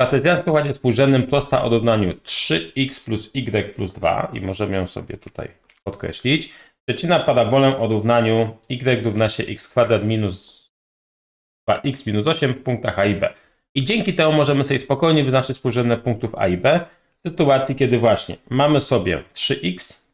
kartezjańskim układzie współrzędnym prosta o równaniu 3x plus y plus 2 i możemy ją sobie tutaj podkreślić. Przecina parabolę o równaniu y równa się x kwadrat minus 2x minus 8 w punktach A i B. I dzięki temu możemy sobie spokojnie wyznaczyć współrzędne punktów A i B w sytuacji, kiedy właśnie mamy sobie 3x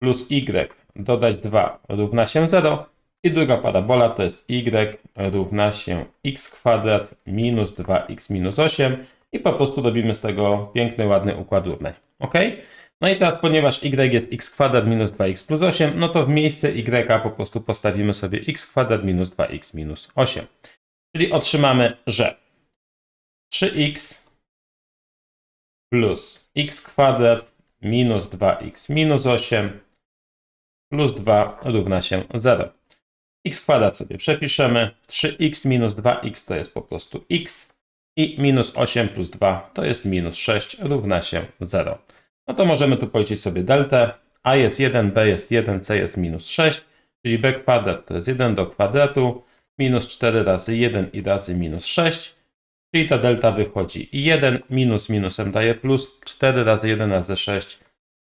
plus y dodać 2 równa się 0 i druga parabola to jest y równa się x kwadrat minus 2x minus 8 i po prostu robimy z tego piękny, ładny układ równań. Ok? No i teraz, ponieważ y jest x kwadrat minus 2x plus 8, no to w miejsce y po prostu postawimy sobie x kwadrat minus 2x minus 8. Czyli otrzymamy, że 3x plus x kwadrat minus 2x minus 8 plus 2 równa się 0. x kwadrat sobie przepiszemy. 3x minus 2x to jest po prostu x i minus 8 plus 2 to jest minus 6 równa się 0. No to możemy tu policzyć sobie deltę. a jest 1, b jest 1, c jest minus 6, czyli b kwadrat to jest 1 do kwadratu minus 4 razy 1 i razy minus 6, czyli ta delta wychodzi 1 minus minusem daje plus 4 razy 1 razy 6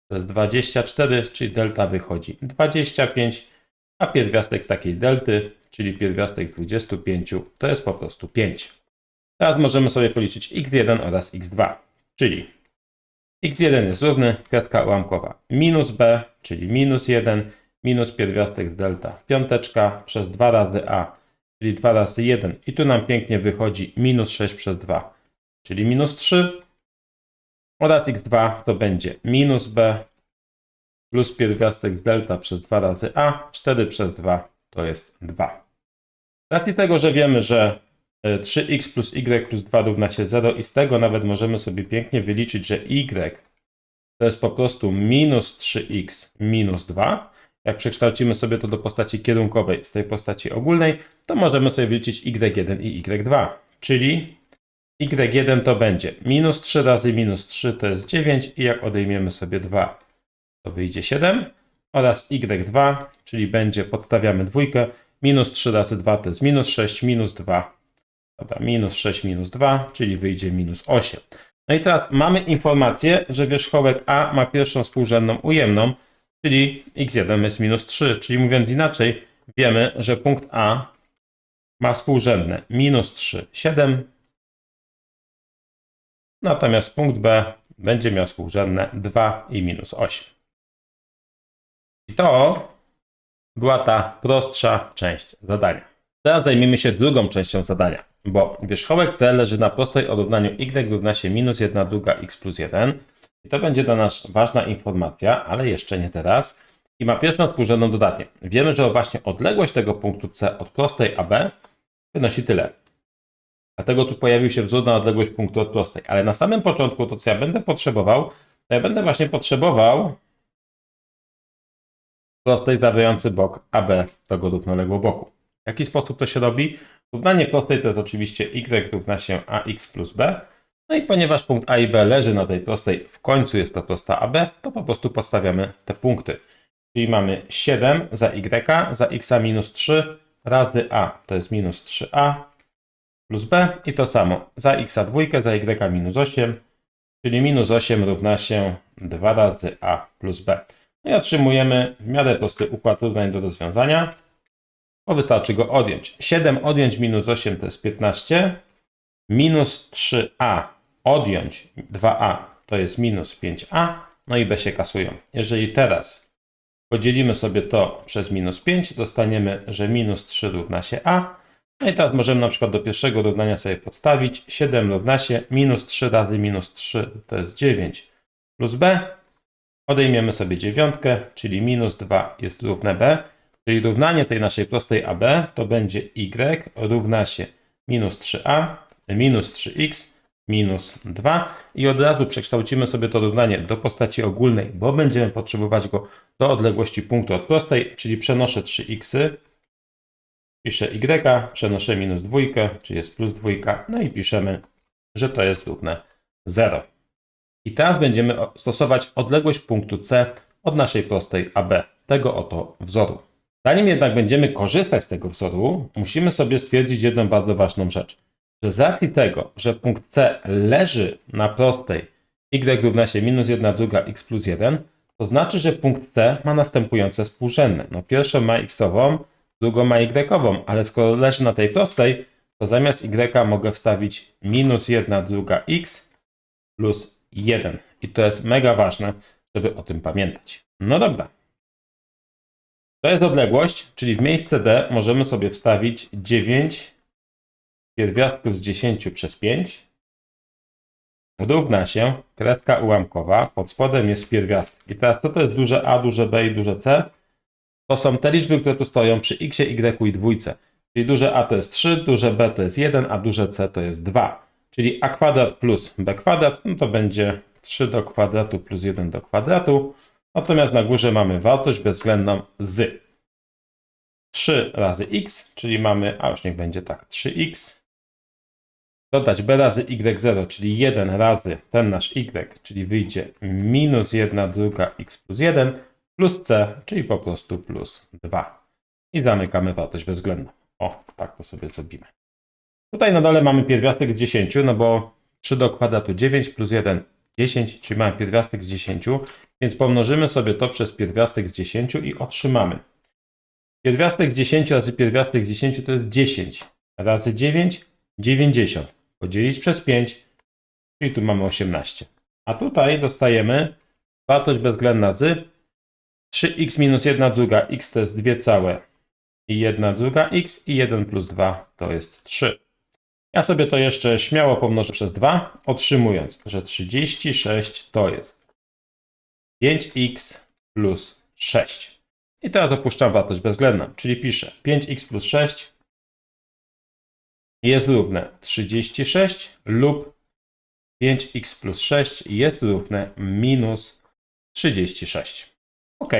to jest 24, czyli delta wychodzi 25, a pierwiastek z takiej delty, czyli pierwiastek z 25, to jest po prostu 5. Teraz możemy sobie policzyć x1 oraz x2, czyli x1 jest równy, kreska ułamkowa, minus b, czyli minus 1, minus pierwiastek z delta, piąteczka przez 2 razy a, czyli 2 razy 1 i tu nam pięknie wychodzi minus 6 przez 2, czyli minus 3, oraz x2 to będzie minus b plus pierwiastek z delta przez 2 razy a, 4 przez 2 to jest 2. Z racji tego, że wiemy, że 3x plus y plus 2 równa się 0 i z tego nawet możemy sobie pięknie wyliczyć, że y to jest po prostu minus 3x minus 2. Jak przekształcimy sobie to do postaci kierunkowej z tej postaci ogólnej, to możemy sobie wyliczyć y1 i y2, czyli y1 to będzie minus 3 razy minus 3 to jest 9 i jak odejmiemy sobie 2 to wyjdzie 7 oraz y2, czyli będzie, podstawiamy dwójkę, minus 3 razy 2 to jest minus 6, minus 2, dobra, minus 6, minus 2, czyli wyjdzie minus 8. No i teraz mamy informację, że wierzchołek A ma pierwszą współrzędną ujemną, czyli x1 jest minus 3, czyli mówiąc inaczej, wiemy, że punkt A ma współrzędne minus 3, 7, Natomiast punkt B będzie miał współrzędne 2 i minus 8. I to była ta prostsza część zadania. Teraz zajmiemy się drugą częścią zadania, bo wierzchołek C leży na prostej o równaniu y równa się minus 1 druga x plus 1. I to będzie dla nas ważna informacja, ale jeszcze nie teraz. I ma pierwszą współrzędną dodatnię. Wiemy, że właśnie odległość tego punktu C od prostej AB wynosi tyle. Dlatego tu pojawił się wzór na odległość punktu od prostej. Ale na samym początku to, co ja będę potrzebował, to ja będę właśnie potrzebował prostej zawierający bok AB tego równoległego boku. W jaki sposób to się robi? Równanie prostej to jest oczywiście y równa się ax plus b. No i ponieważ punkt A i B leży na tej prostej, w końcu jest to prosta AB, to po prostu podstawiamy te punkty. Czyli mamy 7 za y, za x minus 3 razy a to jest minus 3a plus b i to samo za x dwójkę, za y minus 8, czyli minus 8 równa się 2 razy a plus b. No i otrzymujemy w miarę prosty układ równań do rozwiązania, bo wystarczy go odjąć. 7 odjąć minus 8 to jest 15, minus 3a odjąć 2a to jest minus 5a, no i b się kasują. Jeżeli teraz podzielimy sobie to przez minus 5, dostaniemy, że minus 3 równa się a, no i teraz możemy na przykład do pierwszego równania sobie podstawić 7 równa się minus 3 razy minus 3 to jest 9 plus b. Odejmiemy sobie dziewiątkę, czyli minus 2 jest równe b, czyli równanie tej naszej prostej AB to będzie y równa się minus 3a minus 3x minus 2 i od razu przekształcimy sobie to równanie do postaci ogólnej, bo będziemy potrzebować go do odległości punktu od prostej, czyli przenoszę 3x Piszę y, przenoszę minus dwójkę, czyli jest plus dwójka, no i piszemy, że to jest równe 0. I teraz będziemy stosować odległość punktu C od naszej prostej AB, tego oto wzoru. Zanim jednak będziemy korzystać z tego wzoru, musimy sobie stwierdzić jedną bardzo ważną rzecz. że z racji tego, że punkt C leży na prostej y równa się minus 1 druga x plus 1, to znaczy, że punkt C ma następujące współrzędne. No pierwszą ma x-ową, drugą ma y-ową, ale skoro leży na tej prostej, to zamiast y mogę wstawić minus 1 druga x plus 1. I to jest mega ważne, żeby o tym pamiętać. No dobra. To jest odległość, czyli w miejsce D możemy sobie wstawić 9 pierwiastków z 10 przez 5 równa się kreska ułamkowa, pod spodem jest pierwiastek. I teraz co to jest duże A, duże B i duże C? To są te liczby, które tu stoją przy x, y i dwójce. Czyli duże A to jest 3, duże B to jest 1, a duże C to jest 2. Czyli a kwadrat plus b kwadrat, no to będzie 3 do kwadratu plus 1 do kwadratu. Natomiast na górze mamy wartość bezwzględną z 3 razy x, czyli mamy, a już niech będzie tak, 3x. Dodać b razy y0, czyli 1 razy ten nasz y, czyli wyjdzie minus 1 druga x plus 1 plus c, czyli po prostu plus 2. I zamykamy wartość bezwzględną. O, tak to sobie zrobimy. Tutaj na dole mamy pierwiastek z 10, no bo 3 do kwadratu 9 plus 1 10, czyli mamy pierwiastek z 10, więc pomnożymy sobie to przez pierwiastek z 10 i otrzymamy. Pierwiastek z 10 razy pierwiastek z 10 to jest 10 razy 9, 90. Podzielić przez 5, czyli tu mamy 18. A tutaj dostajemy wartość bezwzględna z 3x minus 1 druga x to jest 2 całe i 1 druga x i 1 plus 2 to jest 3. Ja sobie to jeszcze śmiało pomnożę przez 2, otrzymując, że 36 to jest 5x plus 6. I teraz opuszczam wartość bezwzględną, czyli piszę 5x plus 6 jest równe 36 lub 5x plus 6 jest równe minus 36. Ok,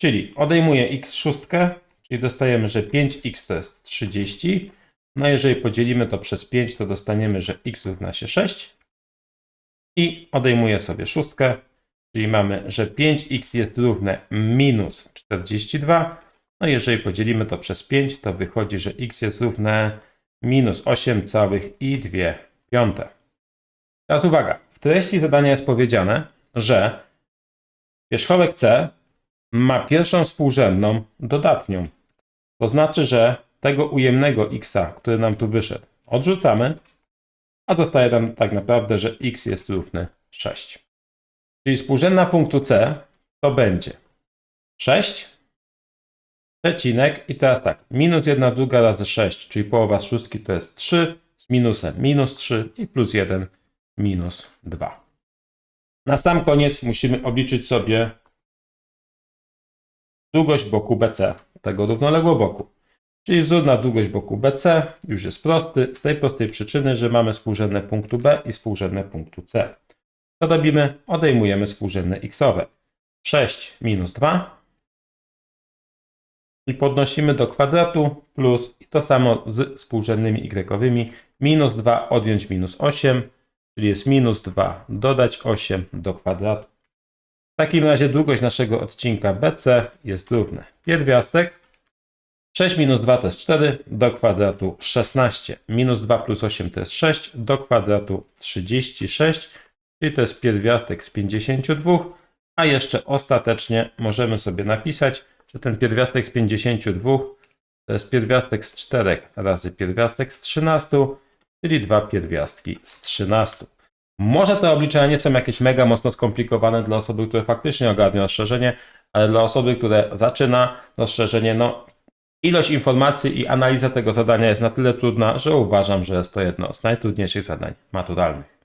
czyli odejmuję x szóstkę, czyli dostajemy, że 5x to jest 30. No jeżeli podzielimy to przez 5, to dostaniemy, że x równa się 6. I odejmuję sobie szóstkę, czyli mamy, że 5x jest równe minus 42. No jeżeli podzielimy to przez 5, to wychodzi, że x jest równe minus 8,2 piąte. Teraz uwaga, w treści zadania jest powiedziane, że wierzchołek C ma pierwszą współrzędną dodatnią. To znaczy, że tego ujemnego x, który nam tu wyszedł, odrzucamy, a zostaje nam tak naprawdę, że x jest równy 6. Czyli współrzędna punktu C to będzie 6 przecinek i teraz tak, minus 1 druga razy 6, czyli połowa z szóstki to jest 3, z minusem minus 3 i plus 1 minus 2. Na sam koniec musimy obliczyć sobie długość boku BC, tego równoległego boku. Czyli wzór na długość boku BC już jest prosty, z tej prostej przyczyny, że mamy współrzędne punktu B i współrzędne punktu C. Co robimy? Odejmujemy współrzędne xowe. 6 minus 2 i podnosimy do kwadratu plus i to samo z współrzędnymi y. Minus 2 odjąć minus 8, czyli jest minus 2 dodać 8 do kwadratu. W takim razie długość naszego odcinka BC jest równa pierwiastek 6 minus 2 to jest 4, do kwadratu 16, minus 2 plus 8 to jest 6, do kwadratu 36, czyli to jest pierwiastek z 52, a jeszcze ostatecznie możemy sobie napisać, że ten pierwiastek z 52 to jest pierwiastek z 4 razy pierwiastek z 13, czyli dwa pierwiastki z 13. Może te obliczenia nie są jakieś mega mocno skomplikowane dla osoby, które faktycznie ogarnia rozszerzenie, ale dla osoby, które zaczyna rozszerzenie, no ilość informacji i analiza tego zadania jest na tyle trudna, że uważam, że jest to jedno z najtrudniejszych zadań maturalnych.